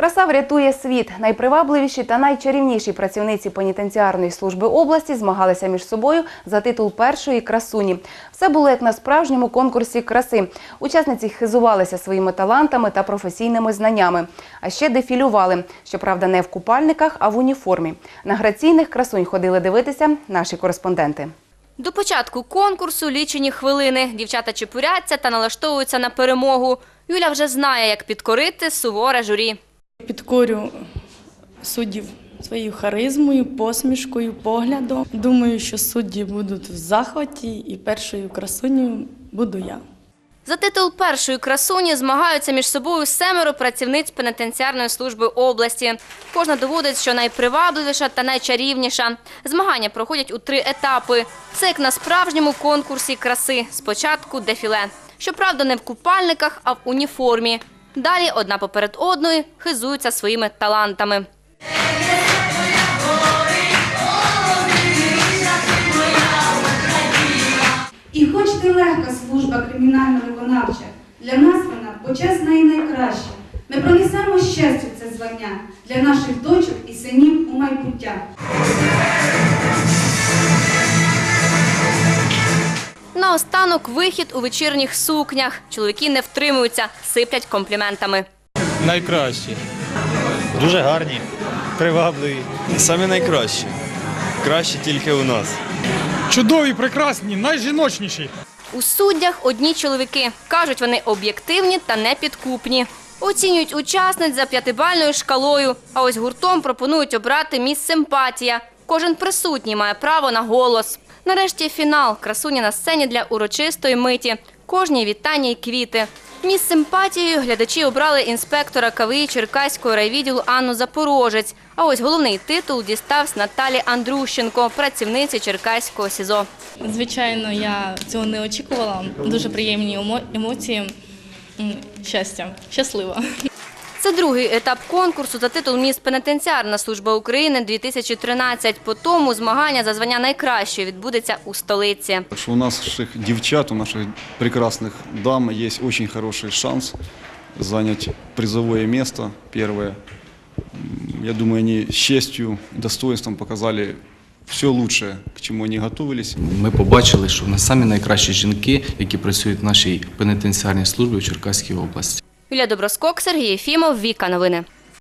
Краса врятує світ. Найпривабливіші та найчарівніші працівниці пенітенціарної служби області змагалися між собою за титул першої красуні. Все було як на справжньому конкурсі краси. Учасниці хизувалися своїми талантами та професійними знаннями, а ще дефілювали. Щоправда, не в купальниках, а в уніформі. На граційних красунь ходили дивитися наші кореспонденти. До початку конкурсу лічені хвилини. Дівчата чепуряться та налаштовуються на перемогу. Юля вже знає, як підкорити суворе журі. Підкорю суддів своєю харизмою, посмішкою, поглядом. Думаю, що судді будуть в захваті, і першою красунею буду я. За титул першої красуні змагаються між собою семеро працівниць пенітенціарної служби області. Кожна доводить, що найпривабливіша та найчарівніша. Змагання проходять у три етапи. Це як на справжньому конкурсі краси. Спочатку дефіле. Щоправда, не в купальниках, а в уніформі. Далі одна поперед одної хизуються своїми талантами. І хоч нелегка служба кримінально-виконавча, для нас вона почесна і найкраща. Ми пронесемо щастя це звання для наших дочок і синів у майбуття. Наостанок вихід у вечірніх сукнях. Чоловіки не втримуються, сиплять компліментами. найкращі. Дуже гарні, привабливі. Самі найкращі. Краще тільки у нас. Чудові, прекрасні, найжіночніші. У суддях одні чоловіки. Кажуть, вони об'єктивні та непідкупні. Оцінюють учасниць за п'ятибальною шкалою, а ось гуртом пропонують обрати міс симпатія. Кожен присутній має право на голос. Нарешті фінал. Красуня на сцені для урочистої миті. Кожній вітання й квіти. Міс симпатією глядачі обрали інспектора КВІ Черкаського райвідділу Анну Запорожець. А ось головний титул дістався Наталі Андрущенко, працівниці Черкаського СІЗО. Звичайно, я цього не очікувала. Дуже приємні емо- емоції. Щастя, щаслива. Це другий етап конкурсу за титул Міс Пенітенціарна служба України 2013. По тому змагання за звання найкращої відбудеться у столиці. у наших девчат, у наших прекрасных дам есть очень хороший шанс занять призовое место, первое. М, Я думаю, они с честью, достоинством показали все лучшее, к чему они готовились. Ми побачили, що в нас самі найкращі жінки, які працюють в нашій пенітенціарній службі в Черкаській області. Юлія Доброскок, Сергій Єфімов, Віка Новини.